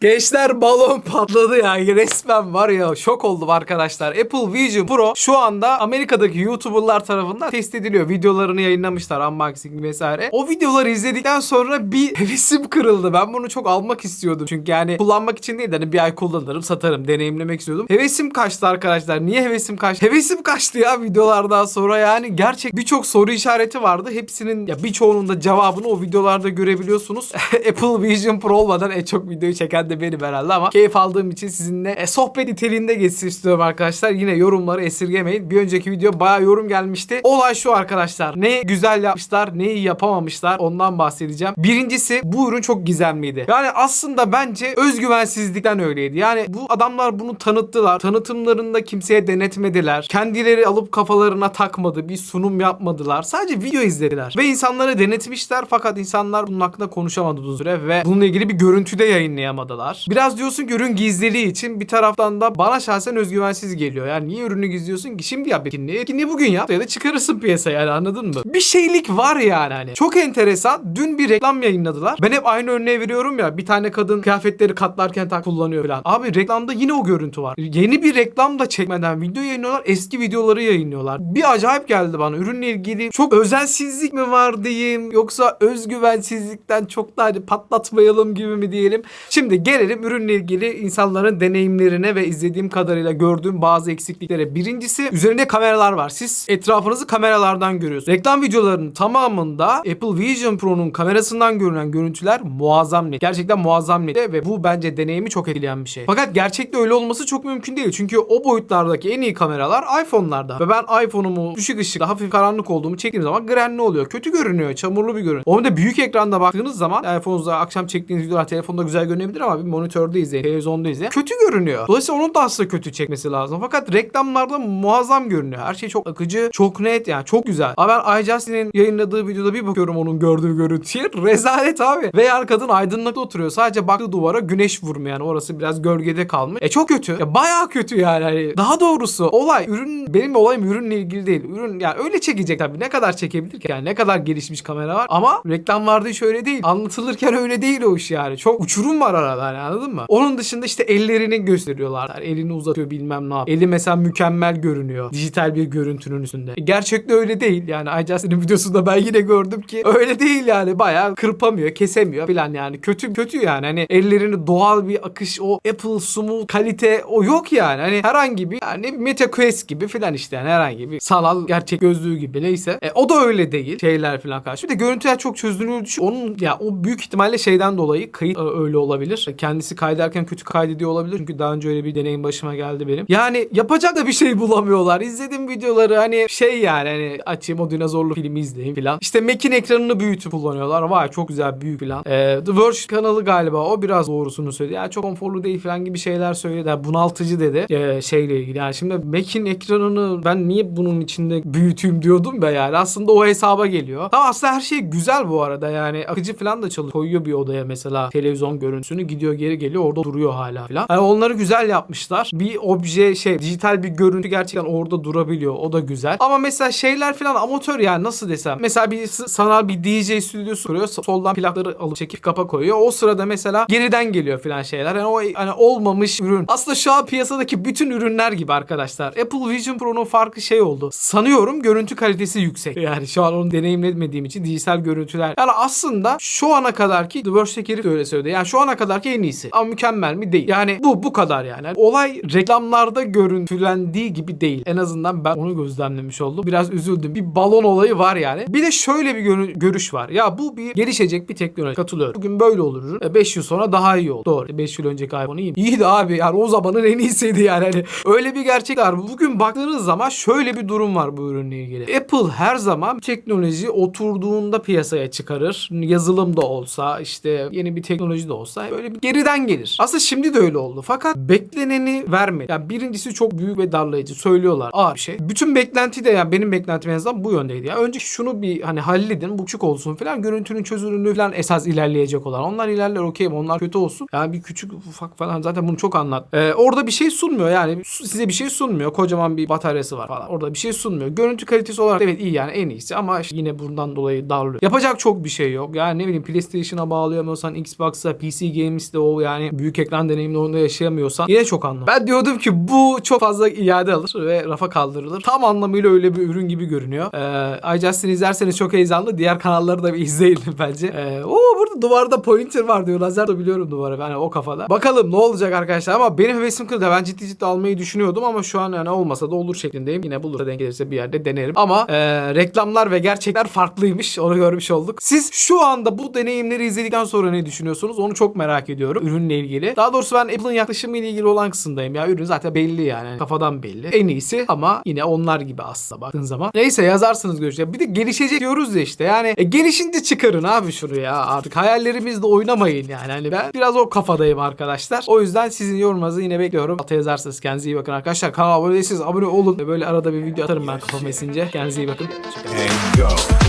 Gençler balon patladı ya. Resmen var ya şok oldum arkadaşlar. Apple Vision Pro şu anda Amerika'daki YouTuber'lar tarafından test ediliyor. Videolarını yayınlamışlar unboxing vesaire. O videoları izledikten sonra bir hevesim kırıldı. Ben bunu çok almak istiyordum. Çünkü yani kullanmak için değil de hani bir ay kullanırım satarım deneyimlemek istiyordum. Hevesim kaçtı arkadaşlar. Niye hevesim kaçtı? Hevesim kaçtı ya videolardan sonra yani gerçek birçok soru işareti vardı. Hepsinin ya birçoğunun da cevabını o videolarda görebiliyorsunuz. Apple Vision Pro olmadan en çok videoyu çeken de benim herhalde ama keyif aldığım için sizinle e, sohbet niteliğinde geçsin istiyorum arkadaşlar. Yine yorumları esirgemeyin. Bir önceki video bayağı yorum gelmişti. Olay şu arkadaşlar. Ne güzel yapmışlar, neyi yapamamışlar ondan bahsedeceğim. Birincisi bu ürün çok gizemliydi. Yani aslında bence özgüvensizlikten öyleydi. Yani bu adamlar bunu tanıttılar. Tanıtımlarında kimseye denetmediler. Kendileri alıp kafalarına takmadı. Bir sunum yapmadılar. Sadece video izlediler. Ve insanları denetmişler fakat insanlar bunun hakkında konuşamadı uzun süre ve bununla ilgili bir görüntü de yayınlayamadılar. Biraz diyorsun ki ürün gizliliği için bir taraftan da bana şahsen özgüvensiz geliyor. Yani niye ürünü gizliyorsun ki? Şimdi yap etkinliği. Etkinliği bugün yap ya da çıkarırsın piyasaya yani anladın mı? Bir şeylik var yani hani. Çok enteresan. Dün bir reklam yayınladılar. Ben hep aynı örneği veriyorum ya. Bir tane kadın kıyafetleri katlarken tak kullanıyor falan. Abi reklamda yine o görüntü var. Yeni bir reklam da çekmeden video yayınlıyorlar. Eski videoları yayınlıyorlar. Bir acayip geldi bana. Ürünle ilgili çok özensizlik mi var diyeyim yoksa özgüvensizlikten çok da hani patlatmayalım gibi mi diyelim. Şimdi gelelim ürünle ilgili insanların deneyimlerine ve izlediğim kadarıyla gördüğüm bazı eksikliklere. Birincisi üzerinde kameralar var. Siz etrafınızı kameralardan görüyorsunuz. Reklam videolarının tamamında Apple Vision Pro'nun kamerasından görünen görüntüler muazzam net. Gerçekten muazzam net ve bu bence deneyimi çok etkileyen bir şey. Fakat gerçekte öyle olması çok mümkün değil. Çünkü o boyutlardaki en iyi kameralar iPhone'larda. Ve ben iPhone'umu düşük ışıkta hafif karanlık olduğumu çektiğim zaman grenli oluyor. Kötü görünüyor. Çamurlu bir görüntü. Onu da büyük ekranda baktığınız zaman iPhone'da akşam çektiğiniz videolar telefonda güzel görünebilir ama bir monitörde izleyin, televizyonda izleyin. Kötü görünüyor. Dolayısıyla onun da aslında kötü çekmesi lazım. Fakat reklamlarda muazzam görünüyor. Her şey çok akıcı, çok net yani çok güzel. Ama ben iJustyn'in yayınladığı videoda bir bakıyorum onun gördüğü görüntüye. Rezalet abi. Ve yani kadın aydınlıkta oturuyor. Sadece baktığı duvara güneş vurmuyor yani. Orası biraz gölgede kalmış. E çok kötü. Ya bayağı kötü yani. Hani daha doğrusu olay ürün benim olayım ürünle ilgili değil. Ürün yani öyle çekecek tabii. Ne kadar çekebilir ki? Yani ne kadar gelişmiş kamera var. Ama reklamlarda hiç öyle değil. Anlatılırken öyle değil o iş yani. Çok uçurum var yani anladın mı? Onun dışında işte ellerini gösteriyorlar. Yani elini uzatıyor bilmem ne yapıyor. Eli mesela mükemmel görünüyor. Dijital bir görüntünün üstünde. E, gerçekte öyle değil. Yani iJustyn'in videosunda ben yine gördüm ki öyle değil yani. Bayağı kırpamıyor, kesemiyor falan yani. Kötü kötü yani. Hani ellerini doğal bir akış o Apple smooth kalite o yok yani. Hani herhangi bir yani Meta Quest gibi falan işte yani herhangi bir sanal gerçek gözlüğü gibi neyse. E, o da öyle değil. Şeyler falan karşı. Bir de görüntüler çok çözünürlüğü. Onun ya o büyük ihtimalle şeyden dolayı kayıt e, öyle olabilir. Kendisi kaydederken kötü kaydediyor olabilir. Çünkü daha önce öyle bir deneyim başıma geldi benim. Yani yapacak da bir şey bulamıyorlar. İzlediğim videoları hani şey yani hani açayım o dinozorlu filmi izleyeyim falan. İşte Mac'in ekranını büyütüp kullanıyorlar. Vay çok güzel büyük falan. E, The Verge kanalı galiba o biraz doğrusunu söyledi. Ya çok konforlu değil falan gibi şeyler söyledi. Yani bunaltıcı dedi. E, şeyle ilgili. Yani şimdi Mac'in ekranını ben niye bunun içinde büyüteyim diyordum da yani. Aslında o hesaba geliyor. Tamam aslında her şey güzel bu arada yani. Akıcı falan da çalışıyor. Koyuyor bir odaya mesela televizyon görüntüsünü gidiyor geri geliyor orada duruyor hala falan. Yani onları güzel yapmışlar. Bir obje şey dijital bir görüntü gerçekten orada durabiliyor. O da güzel. Ama mesela şeyler falan amatör yani nasıl desem. Mesela bir sanal bir DJ stüdyosu kuruyor. Soldan plakları alıp çekip kapa koyuyor. O sırada mesela geriden geliyor falan şeyler. Yani o hani olmamış ürün. Aslında şu an piyasadaki bütün ürünler gibi arkadaşlar. Apple Vision Pro'nun farkı şey oldu. Sanıyorum görüntü kalitesi yüksek. Yani şu an onu deneyimlemediğim için dijital görüntüler. Yani aslında şu ana kadarki The Verge'deki herif de öyle. Yani şu ana kadarki en iyisi. Ama mükemmel mi? Değil. Yani bu bu kadar yani. Olay reklamlarda görüntülendiği gibi değil. En azından ben onu gözlemlemiş oldum. Biraz üzüldüm. Bir balon olayı var yani. Bir de şöyle bir görü- görüş var. Ya bu bir gelişecek bir teknoloji. Katılıyorum. Bugün böyle olur. 5 yıl sonra daha iyi oldu. Doğru. 5 yıl önceki iPhone iyi. İyiydi abi. Yani o zamanın en iyisiydi yani. Hani öyle bir gerçek var. Bugün baktığınız zaman şöyle bir durum var bu ürünle ilgili. Apple her zaman teknoloji oturduğunda piyasaya çıkarır. Yazılım da olsa işte yeni bir teknoloji de olsa böyle geriden gelir. Aslında şimdi de öyle oldu. Fakat bekleneni vermedi. Yani birincisi çok büyük ve darlayıcı. Söylüyorlar. Aa bir şey. Bütün beklenti de yani benim beklentim en azından bu yöndeydi. Ya önce şunu bir hani halledin. Bu küçük olsun falan. Görüntünün çözünürlüğü falan esas ilerleyecek olan. Onlar ilerler okey onlar kötü olsun. Yani bir küçük ufak falan zaten bunu çok anlat. Ee, orada bir şey sunmuyor yani size bir şey sunmuyor. Kocaman bir bataryası var falan. Orada bir şey sunmuyor. Görüntü kalitesi olarak evet iyi yani en iyisi ama işte yine bundan dolayı darlıyor. Yapacak çok bir şey yok. Yani ne bileyim PlayStation'a bağlayamıyorsan Xbox'a, PC Game IMAX'de o yani büyük ekran deneyimini onda yaşayamıyorsan yine çok anlamlı. Ben diyordum ki bu çok fazla iade alır ve rafa kaldırılır. Tam anlamıyla öyle bir ürün gibi görünüyor. Ee, iJust'ini izlerseniz çok heyecanlı. Diğer kanalları da bir izleyin bence. Ee, burada duvarda pointer var diyor. Lazer de biliyorum duvarı. Yani o kafada. Bakalım ne olacak arkadaşlar ama benim hevesim kırdı. Ben ciddi ciddi almayı düşünüyordum ama şu an yani olmasa da olur şeklindeyim. Yine bulursa denk gelirse bir yerde denerim. Ama e, reklamlar ve gerçekler farklıymış. Onu görmüş olduk. Siz şu anda bu deneyimleri izledikten sonra ne düşünüyorsunuz? Onu çok merak ediyorum. Ürünle ilgili. Daha doğrusu ben Apple'ın yaklaşımıyla ilgili olan kısımdayım. Ya ürün zaten belli yani. Kafadan belli. En iyisi ama yine onlar gibi aslında baktığın zaman. Neyse yazarsınız görüşeceğiz. Bir de gelişecek diyoruz ya işte. Yani e, gelişince çıkarın abi şunu ya. Artık hayallerimizle oynamayın yani. Hani ben biraz o kafadayım arkadaşlar. O yüzden sizin yorumlarınızı yine bekliyorum. Alta yazarsınız. Kendinize iyi bakın arkadaşlar. Kanala abone değilseniz abone olun. Böyle arada bir video atarım ben kafama esince. Kendinize iyi bakın. and go.